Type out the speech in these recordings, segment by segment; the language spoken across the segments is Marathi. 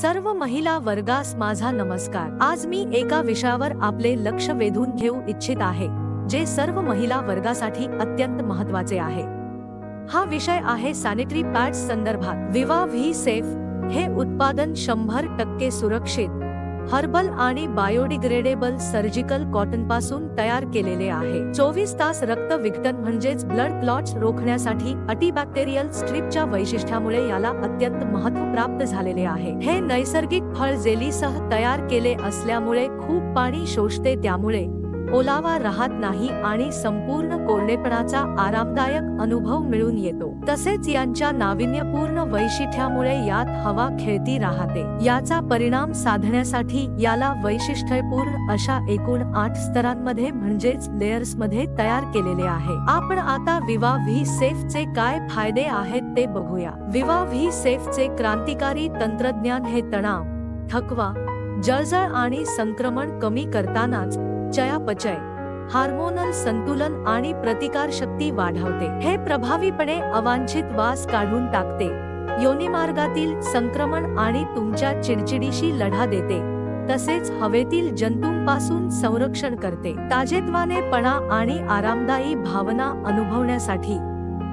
सर्व महिला वर्गास माझा नमस्कार. आज मी एका विषयावर आपले लक्ष वेधून घेऊ इच्छित आहे जे सर्व महिला वर्गासाठी अत्यंत महत्त्वाचे आहे. हा विषय आहे सॅनिटरी पॅड्स संदर्भात. विवा व्ही सेफ हे उत्पादन शंभर टक्के सुरक्षित हर्बल आणि बायोडिग्रेडेबल सर्जिकल कॉटनपासून तयार केलेले आहे. चोवीस तास रक्त विघटन म्हणजेच ब्लड क्लॉट्स रोखण्यासाठी अटीबॅक्टेरियल स्ट्रिपच्या वैशिष्ट्यामुळे याला अत्यंत महत्त्व प्राप्त झालेले आहे. हे नैसर्गिक फळ जेलीसह तयार केले असल्यामुळे खूप पाणी शोषते त्यामुळे ओलावा राहत नाही आणि संपूर्ण कोरडेपणाचा आरामदायक अनुभव मिळून येतो. तसेच यांच्या नाविन्यपूर्ण वैशिष्ट्यामुळे यात हवा खेळती राहते. याचा परिणाम साधण्यासाठी याला वैशिष्ट्यपूर्ण अशा एकूण आठ स्तरांमध्ये म्हणजेच लेयर्समध्ये तयार केलेले आहे. आपण आता विवा व्ही सेफ चे काय फायदे आहेत ते बघूया. विवा व्ही सेफ चे क्रांतिकारी तंत्रज्ञान हे तणाव थकवा जळजळ आणि संक्रमण कमी करतानाच चयापचय. हार्मोनल संतुलन आणि प्रतिकार शक्ती वाढवते. हे प्रभावीपणे अवांछित वास काढून टाकते. योनिमार्गातील संक्रमण आणि तुमच्या चिडचिडीशी लढा देते. तसेच हवेतील जंतूंपासून संरक्षण करते. ताजेतवानेपणा आणि आरामदायी भावना अनुभवण्यासाठी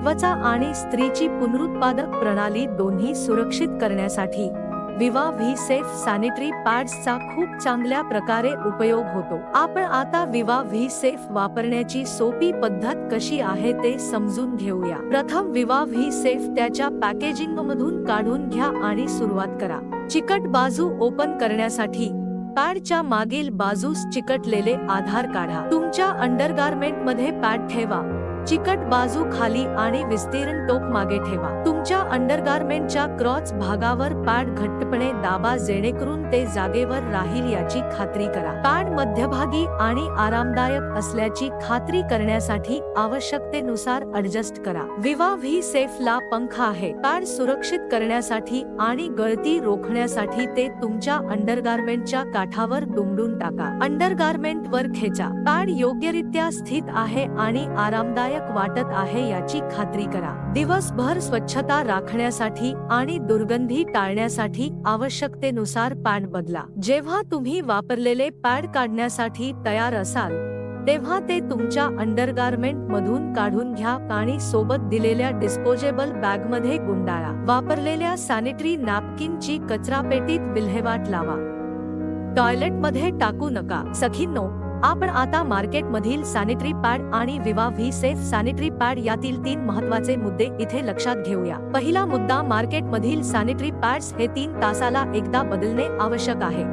त्वचा आणि स्त्रीची पुनरुत्पादक प्रणाली दोन्ही सुरक्षित करण्यासाठी विवा व्ही सेफ सॅनिटरी पॅड्सचा खूप चांगल्या प्रकारे उपयोग होतो. आपण आता विवा व्ही सेफ वापरण्याची सोपी पद्धत कशी आहे ते समजून घेऊया. प्रथम विवा व्ही सेफ त्याच्या पॅकेजिंग मधून काढून घ्या आणि सुरुवात करा. चिकट बाजू ओपन करण्यासाठी पॅडच्या मागील बाजूस चिकटलेले आधार काढा. तुमच्या अंडरगार्मेंटमध्ये पॅड ठेवा. चिकट बाजू खाली आणि विस्तीर्ण टोक मागे ठेवा. तुमच्या अंडरगार्मेंटच्या क्रॉच भागावर पॅड घट्टपणे दाबा जेणेकरून ते जागेवर राहील याची खात्री करा. पॅड मध्यभागी आणि आरामदायक असल्याची खात्री करण्यासाठी आवश्यकतेनुसार ऍडजस्ट करा. विवा व्ही सेफ ला पंख आहे. पॅड सुरक्षित करण्यासाठी आणि गळती रोखण्यासाठी ते तुमच्या अंडरगार्मेंटच्या काठावर दुमडून टाका. अंडरगार्मेंट वर खेचा. पॅड योग्यरित्या स्थित आहे आणि आरामदायक वाटत आहे याची खात्री करा. दिवसभर स्वच्छता राखण्यासाठी आणि दुर्गंधी टाळण्यासाठी आवश्यकतेनुसार पॅड बदला. जेव्हा तुम्ही वापरलेले पॅड काढण्यासाठी तयार असाल तेव्हा ते तुमच्या अंडरगार्मेंट मधून काढून घ्या आणि सोबत दिलेल्या डिस्पोजेबल बॅगमध्ये गुंडाळा. वापरलेल्या सॅनिटरी नॅपकिनची कचरापेटीत विल्हेवाट लावा. टॉयलेटमध्ये टाकू नका. सखींनो आपण आता मार्केटमधील सॅनिटरी पॅड आणि विवा व्ही सेफ सॅनिटरी पॅड यातील तीन महत्त्वाचे मुद्दे इथे लक्षात घेऊया. पहिला मुद्दा मार्केटमधील सॅनिटरी पॅड्स हे तीन तासाला एकदा बदलणे आवश्यक आहे.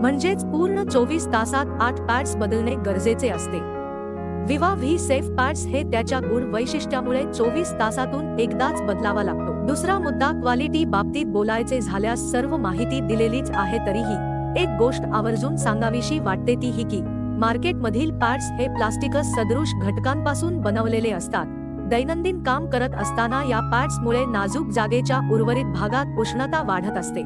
म्हणजेच पूर्ण चोवीस तासात आठ पॅड्स बदलणे गरजेचे असते. विवा व्ही सेफ पॅड्स हे त्याच्या गुण वैशिष्ट्यामुळे चोवीस तासातून एकदाच बदलावा लागतो. दुसरा मुद्दा क्वालिटी बाबतीत बोलायचे झाल्यास सर्व माहिती दिलेलीच आहे तरीही. एक गोष्ट आवर्जून सांगावीशी वाटते ती ही की मार्केटमधील पॅड्स हे प्लास्टिकस सदृश घटकांपासून बनवलेले असतात. दैनंदिन काम करत असताना या पॅड्समुळे नाजूक जागेच्या उर्वरित भागात उष्णता वाढत असते.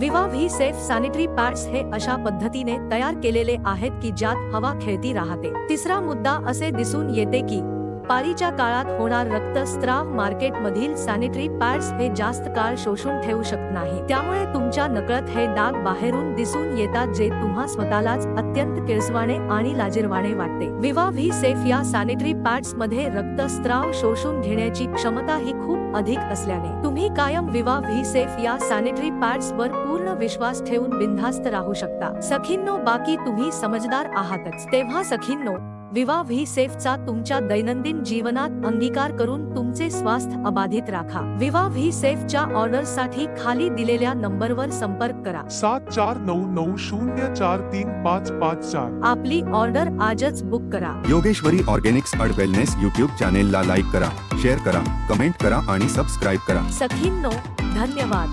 विवा व्ही सेफ सॅनिटरी पॅड्स हे अशा पद्धतीने तयार केलेले आहेत की ज्यात हवा खेळती राहते. तिसरा मुद्दा असे दिसून येते की पारीच्या काळात होणार रक्तस्त्राव मार्केटमधील सॅनिटरी पॅड्स हे जास्त काळ शोषून ठेवू शकत नाही. त्यामुळे तुमच्या नकळत हे डाग बाहेरून दिसून येतात जे तुम्हा स्वतःलाच अत्यंत किळसवाणे आणि लाजिरवाणे वाटते. विवा व्ही सेफ या सॅनिटरी पॅड्समध्ये रक्तस्त्राव शोषून घेण्याची क्षमता ही खूप अधिक असल्याने तुम्ही कायम विवा व्ही सेफ या सॅनिटरी पॅड्स वर पूर्ण विश्वास ठेवून बिनधास्त राहू शकता. सखींनो बाकी तुम्ही समजदार आहातच. तेव्हा सखींनो विवा व्ही सेफचा तुमच्या दैनंदिन जीवनात अंगीकार करून तुमचे स्वास्थ्य अबाधित राखा. विवा व्ही सेफच्या ऑर्डरसाठी खाली दिलेल्या नंबरवर संपर्क करा. सात चार नऊ नऊ शून्य चार तीन पाच पाच चार. आपली ऑर्डर आजच बुक करा. Yogeshwari organics and wellness YouTube चॅनेलला लाईक करा शेअर करा कमेंट करा आणि सबस्क्राईब करा. सखींनो धन्यवाद.